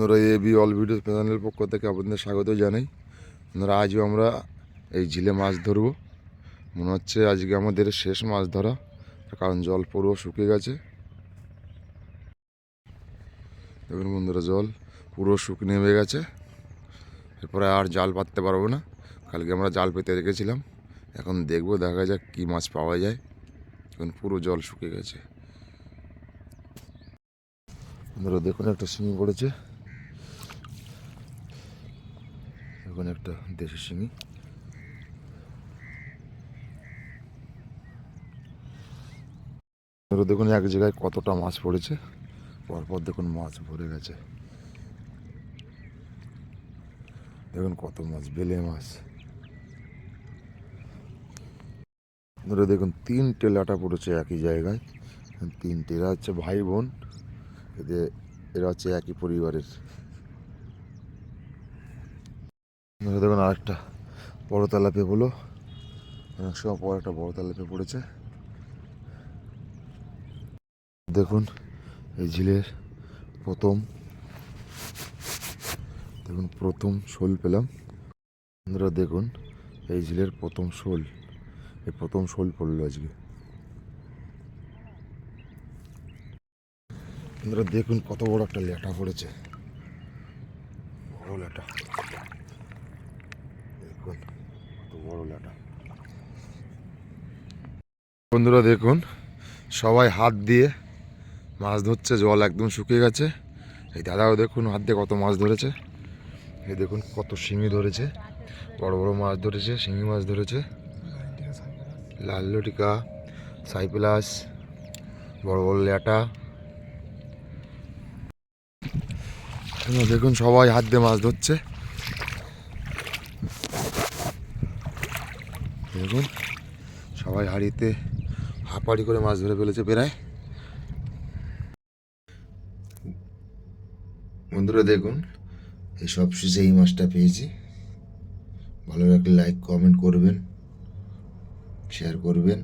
বন্ধুরা A B all video চ্যানেলের পক্ষ থেকে আপনাদের স্বাগত জানাই। বন্ধুরা আজও আমরা এই ঝিলে মাছ ধরবো। মনে হচ্ছে আজকে আমাদের শেষ মাছ ধরা, কারণ জল পুরো শুকিয়ে গেছে। দেখুন বন্ধুরা, জল পুরো শুকিয়ে নেমে গেছে। এরপরে আর জাল পাততে পারব না। কালকে আমরা জাল পেতে রেখেছিলাম। এখন দেখব, দেখা যাক কী মাছ পাওয়া যায়। এখন পুরো জল শুকিয়ে গেছে। বন্ধুরা, দেখুন একটা শিঙি পড়েছে। এখন একটা দেশি শিঙি। দেখুন এক জায়গায় কতটা মাছ পড়েছে। পরপর দেখুন মাছ ভরে গেছে। দেখুন কত মাছ, বেলে মাছ। বন্ধুরা দেখুন তিনটে লাটা পড়েছে একই জায়গায়। তিনটে এরা হচ্ছে ভাই বোন। এদের, এরা হচ্ছে একই পরিবারের। দেখুন আরেকটা বড় তেলাপে হলো অনেক সময় পর একটা বড় তেলাপে পড়েছে। দেখুন, এই ঝিলের প্রথম, দেখুন প্রথম শোল পেলাম। বন্ধুরা, দেখুন, এই ঝিলের প্রথম শোল, এই প্রথম শোল পড়ল আজকে। দেখুন কত বড় একটা লেটা পড়েছে। বড় ল্যাটা দেখুন বন্ধুরা দেখুন, সবাই হাত দিয়ে মাছ ধরছে, জল একদম শুকিয়ে গেছে। এই দাদাও দেখুন হাত দিয়ে কত মাছ ধরেছে। এই দেখুন কত শিঙি ধরেছে, বড় বড় মাছ ধরেছে, শিঙি মাছ ধরেছে। লাল লটিকা সাইপ্লাস বড় বড় ল্যাটা। দেখুন সবাই হাত দিয়ে মাছ ধরছে। দেখুন, সবাই হাড়িতে হাঁপাড়ি করে মাছ ধরে ফেলেছে প্রায়। বন্ধুরা দেখুন এই সব শেষে এই মাছটা পেয়েছি। ভালো লাগলে লাইক কমেন্ট করবেন শেয়ার করবেন।